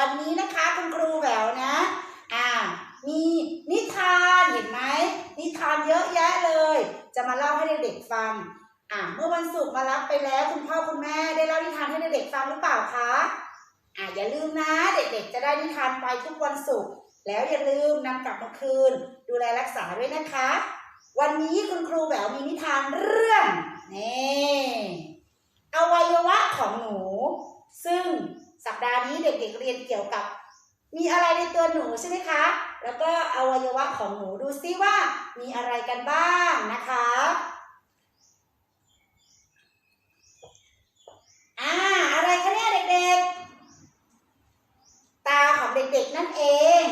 วันนี้นะคะคุณครูแหววนะ อ่า มีนิทานเห็นไหมนิทานเยอะแยะเลย จะมาเล่าให้เด็กๆฟัง อ่าเมื่อวันศุกร์มารับไปแล้วคุณพ่อคุณแม่ได้เล่านิทานให้เด็กๆฟังหรือเปล่าคะอ่าอย่าลืมนะเด็กๆ จะได้นิทานไปทุกวันศุกร์แล้วอย่าลืมนำกลับมาคืน ดูแลรักษาด้วยนะคะ วันนี้คุณครูแหววมีนิทานเรื่องนี่อวัยวะของหนู ซึ่ง สัปดาห์นี้เด็กๆเรียนเกี่ยวกับ มีอะไรในตัวหนูใช่ไหมคะ แล้วก็อวัยวะของหนูดูซิว่ามีอะไรกันบ้างนะคะอ่าอะไรคะเนี่ยเด็กๆ ตาของเด็กๆนั่นเอง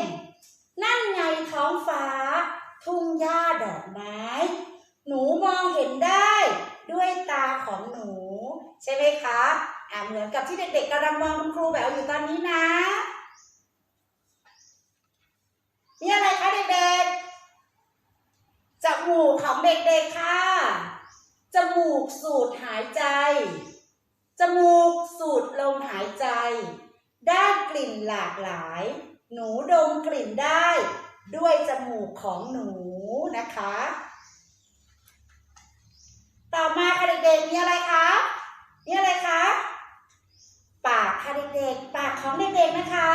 นั่นไงท้องฟ้า ทุ่งหญ้าดอกไม้ หนูมองเห็นได้ด้วยตาของหนู ใช่ไหมคะ เหมือนกับที่เด็กๆกำลังมองคุณครูแววอยู่ตอนนี้นะนี่อะไรคะเด็กๆ จมูกของเด็กๆค่ะ จมูกสูดหายใจ จมูกสูดลมหายใจ ได้กลิ่นหลากหลาย หนูดมกลิ่นได้ ด้วยจมูกของหนูนะคะ ต่อมาค่ะเด็กๆมีอะไรคะมีอะไรคะ ปากค่ะเด็กๆ ปาก ของเด็กๆนะคะ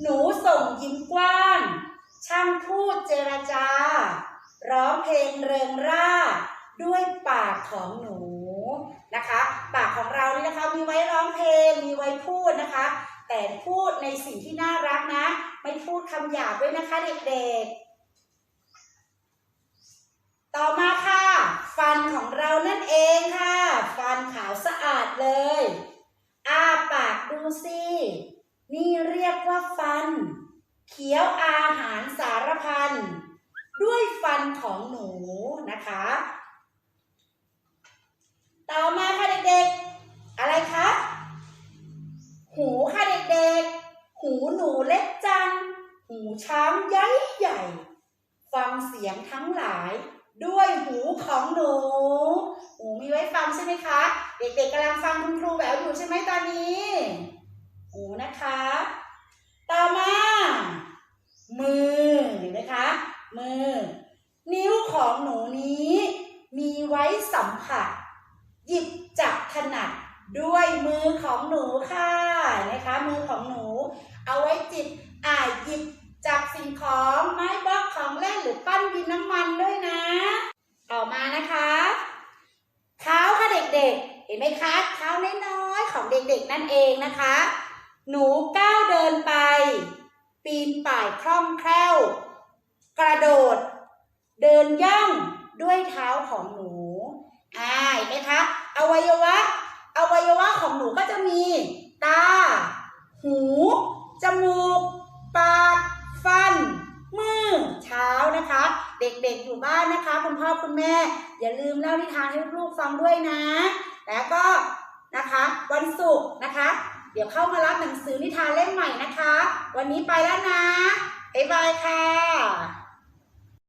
หนูส่งยิ้มกว้าง ช่างพูดเจรจา ร้องเพลงเริงร่า ด้วยปากของหนูนะคะ ปากของเรานี่นะคะมีไว้ร้องเพลงมีไว้พูดนะคะ แต่พูดในสิ่งที่น่ารักนะ ไม่พูดคำหยาบด้วยนะคะเด็กๆ ต่อมาค่ะ ฟันของเรานั่นเองค่ะ ฟันขาวสะอาดเลย อ้าปากดูสิ นี่เรียก ว่าฟัน เคี้ยวอาหารสารพันด้วยฟันของหนูนะคะ ต่อมาค่ะเด็กๆ อะไรคะ หูค่ะเด็กๆ หูหนูเล็กจัง หูช้างใหญ่ใหญ่ ฟังเสียงทั้งหลายด้วยหูของหนู หูมีไว้ฟังใช่ไหมคะ เด็กๆกำลังฟังคุณครูแหววอยู่ใช่ไหมตอนนี้ หูนะคะ ต่อมา มือเห็นไหมคะ มือ นิ้วของหนูนี้ มีไว้สัมผัส หยิบจับถนัดด้วยมือของหนูค่ะนะคะ มือของหนู เอาไว้จิบอ่าหยิบจับสิ่งของไม้บล็อกของเล่นหรือปั้นดินน้ำมันด้วยนะ ต่อมานะคะเท้าค่ะเด็กๆ เห็นไหมคะเท้าน้อยๆของเด็กๆนั่นเองนะคะ หนูก้าวเดินไป ปีนป่ายคล่องแคล่ว กระโดด เดินย่องด้วยเท้าของหนู อ่าเห็นไหมคะ อวัยวะ อวัยวะของหนูก็จะมี ตา หู จมูก ปาก ฟัน มือ เท้านะคะ เด็กๆอยู่บ้านนะคะ คุณพ่อคุณแม่ อย่าลืมเล่านิทานให้ลูกๆฟังด้วยนะ แล้วก็นะคะ วันศุกร์นะคะ เดี๋ยวเข้ามารับหนังสือนิทานเล่มใหม่นะคะ วันนี้ไปแล้วนะบ๊ายบายค่ะ